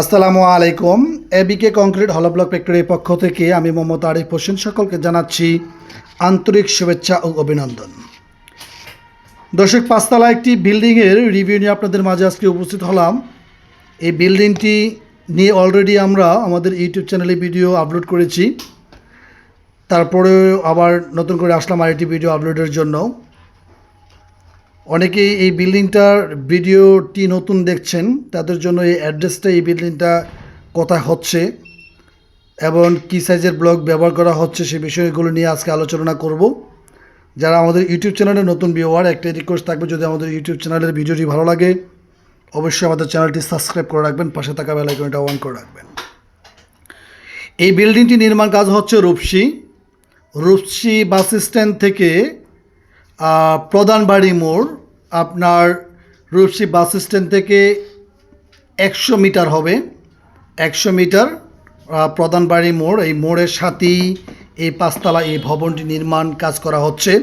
আসসালামু আলাইকুম। এবিকে কংক্রিট হলো ব্লক ফ্যাক্টরির পক্ষ থেকে আমি মোহাম্মদ আরিফ হোসেন সকলকে জানাচ্ছি আন্তরিক শুভেচ্ছা ও অভিনন্দন। দর্শক পাঁচতলা একটি বিল্ডিংয়ের রিভিউ নিয়ে আপনাদের মাঝে আজকে উপস্থিত হলাম। এই বিল্ডিংটি নিয়ে অলরেডি আমরা আমাদের ইউটিউব চ্যানেলে ভিডিও আপলোড করেছি। তারপরে আবার নতুন করে আসলাম আরেকটি ভিডিও আপলোডের জন্য। অনেকেই এই বিল্ডিংটার ভিডিওটি নতুন দেখছেন, তাদের জন্য এই অ্যাড্রেসটা এই বিল্ডিংটা কোথায় হচ্ছে এবং কী সাইজের ব্লক ব্যবহার করা হচ্ছে সে বিষয়গুলো নিয়ে আজকে আলোচনা করব। যারা আমাদের ইউটিউব চ্যানেলে নতুন ভিউয়ার, একটা রিকোয়েস্ট থাকবে যদি আমাদের ইউটিউব চ্যানেলের ভিডিওটি ভালো লাগে, অবশ্যই আমাদের চ্যানেলটি সাবস্ক্রাইব করে রাখবেন, পাশে থাকা বেল আইকনটা অন করে রাখবেন। এই বিল্ডিংটি নির্মাণ কাজ হচ্ছে রূপসী। রূপসী বাস স্ট্যান্ড থেকে প্রধান বাড়ি মোড় আপনার রূপসী বাস স্ট্যান্ড থেকে একশো মিটার হবে। একশো মিটার আহ, প্রধানবাড়ি মোড়। এই মোড়ের সাথেই এই পাঁচতলা এই ভবনটি নির্মাণ কাজ করা হচ্ছে।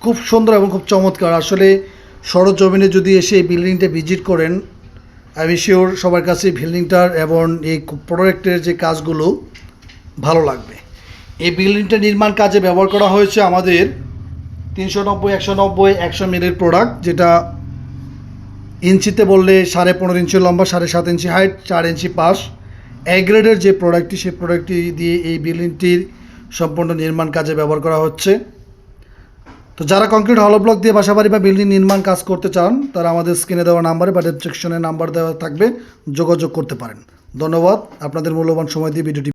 খুব সুন্দর এবং খুব চমৎকার। আসলে সরজমিনে যদি এসে এই বিল্ডিংটা ভিজিট করেন আমি শিওর সবার কাছে বিল্ডিংটার এবং এই প্রোডাক্টের যে কাজগুলো ভালো লাগবে। এই বিল্ডিংটা নির্মাণ কাজে ব্যবহার করা হয়েছে আমাদের তিনশো নব্বই, একশো নব্বই, একশো মিলির প্রোডাক্ট যেটা ইঞ্চিতে বললে সাড়ে পনেরো ইঞ্চি লম্বা, সাড়ে সাত ইঞ্চি হাইট চার ইঞ্চি পাশ। এ গ্রেডের যে প্রোডাক্টটি সেই প্রোডাক্টটি দিয়ে এই বিল্ডিংটির সম্পূর্ণ নির্মাণ কাজে ব্যবহার করা হচ্ছে। তো যারা কংক্রিট হলো ব্লক দিয়ে বাসাবাড়ি বা বিল্ডিং নির্মাণ কাজ করতে চান, তারা আমাদের স্ক্রিনে দেওয়া নাম্বারে বা ডেসক্রিপশনে নাম্বার দেওয়া থাকবে, যোগাযোগ করতে পারেন। ধন্যবাদ, আপনাদের মূল্যবান সময় দিয়ে ভিডিওটি